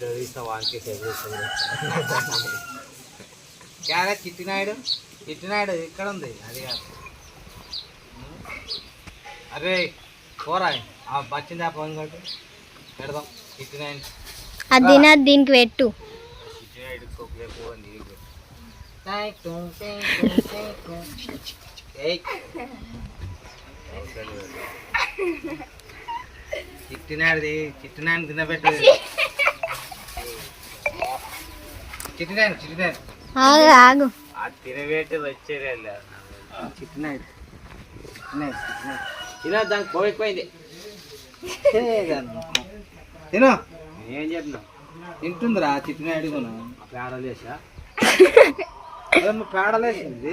Video తీస్తా వానికి క్యారే చిట్టినాయుడు చిట్టినాయుడు ఇక్కడ ఉంది అది కాదు. అరే పోరా ఆ బచ్చింది ఆ పని కొట్టు. పెడదాం చిట్టినాయుడు. అది తినది దీనికి పెట్టు. చిట్టినాయుడు చిట్టినాడిది చిట్టినాయని తినబెట్టు. చిట్టినాయను చిట్టినాయను ఆగు ఆగు. ఆ తినబెట్టి వచ్చేదే చిట్టినాయుడు చిట్టినాయుడు చిట్టినాయుడు తిన దానికి కొవ్వు ఎక్కువైంది. తిను. ఏం చెప్పినా తింటుందిరా చిట్టినాయుడు కొను పేడలేసా పేడలేసింది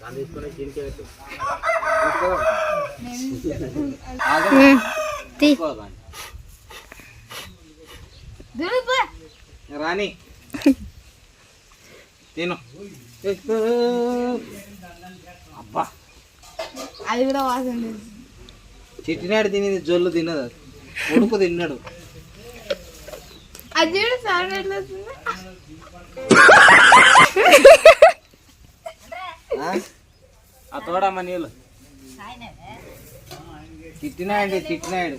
దాన్ని తీసుకొని పెట్టు. తిను. అబ్బా. అది కూడా వాసన చిట్టినాడు తినేది జొల్లు తినదు. ఉడుకు తిన్నాడు. అది కూడా సార్ ఆ? తోడమ్మ నీళ్ళు. చిట్టినాయుడు చిట్టినాయుడు.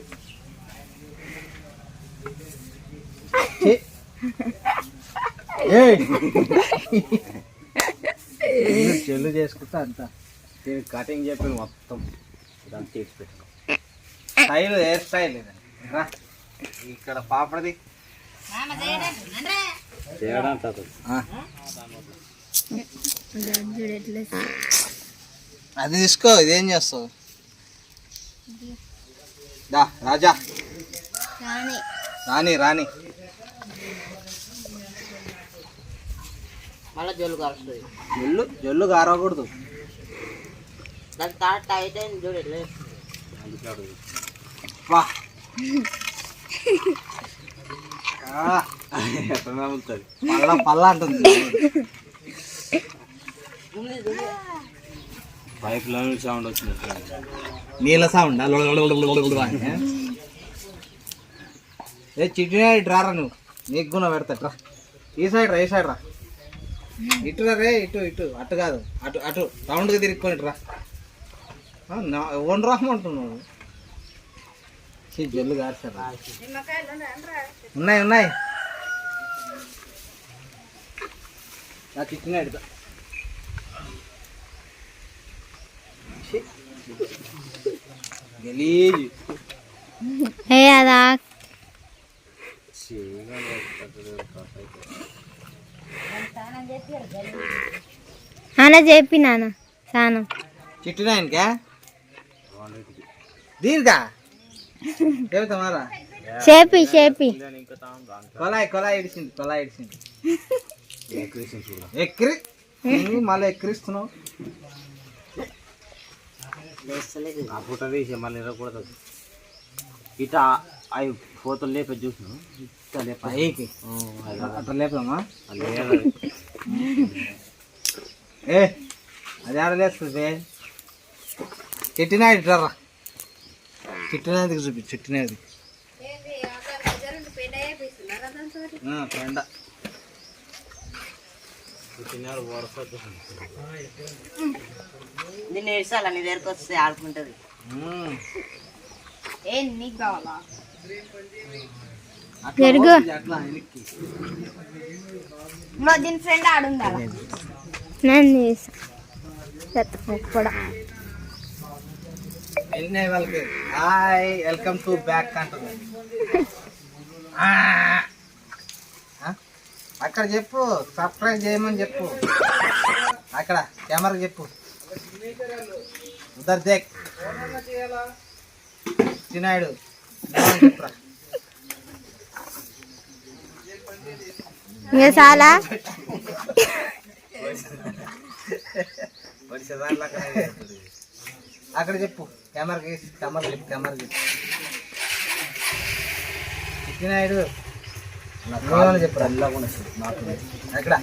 నేను చెల్లు చేసుకుంటా అంత. దీనికి కటింగ్ చెప్పి మొత్తం. దాన్ని తీసి పెట్టు స్టైల్ హెయిర్ స్టైల్ ఇక్కడ పాపడది. చేయడం తాత. ఆ. అది తీసుకో ఇదేం చేస్తావు? దా రాజా. రాని రాని మళ్ళీ జోలు కలుస్తుంది జొల్లు జొల్లు గారకూడదు దాని తాట అయితే చూడు ఎట్లా వా. అంటుంది పైప్లో సౌండ్ వచ్చినట్టు నీళ్ళ సౌండ్ ఏ చిట్టి రారా నువ్వు? నీకు గుణ పెడతాడు రా ఈ సైడ్ రా ఈ సైడ్ రా. ఇటు రా ఇటు ఇటు. అటు కాదు అటు అటు. రౌండ్గా తిరుక్కొని రా. ఓన్ రామంటున్నాడు జల్లు కాదు సార్ ఉన్నాయి ఉన్నాయి. నా చిట్టినాడు గలీజ్. ఏ అదా. అన్న చెప్పి నాన్న సానం. చిట్టినాయనకా దీనికా? చెబుతా మారా. చేపి కొలాయి కొలాయి ఇడిచింది కొలాయి ఇడిచింది చూడ ఎక్కిరి మళ్ళీ ఎక్కిరిస్తున్నావు. ఆ పూట తీసి మళ్ళీ ఇరగకూడదు ఇట అవి ఫోటోలు లేపే చూసినాను ఇట్లా లేప పైకి. అట్లా లేపమ్మా ఏ అది ఆడలేస్తుంది చిట్టినాయుడు రా. చిట్టినాయుడికి చూపి చిట్టినాయుడి ఫ్రెండ్ తిన్నారు వరుస దీన్ని ఏడ్చాల? నీ దగ్గరకు వస్తే ఆడుకుంటుంది. ఏ నీకు కావాలా జరుగు. మా దీని ఫ్రెండ్ ఆడుందా నేను చేసా. కూడా. హాయ్ వెల్కమ్ టు బ్యాక్ అంటుంది? అక్కడ చెప్పు సబ్స్క్రైబ్ చేయమని చెప్పు. అక్కడ కెమెరా చెప్పు. ఉదర్ దేక్. ఇంకా చాలా? చేస్తుంది. అక్కడ చెప్పు. కెమెరా గీసి కెమెరా చెప్పు కెమెరా చెప్పు నాకు చెప్పు అక్కడ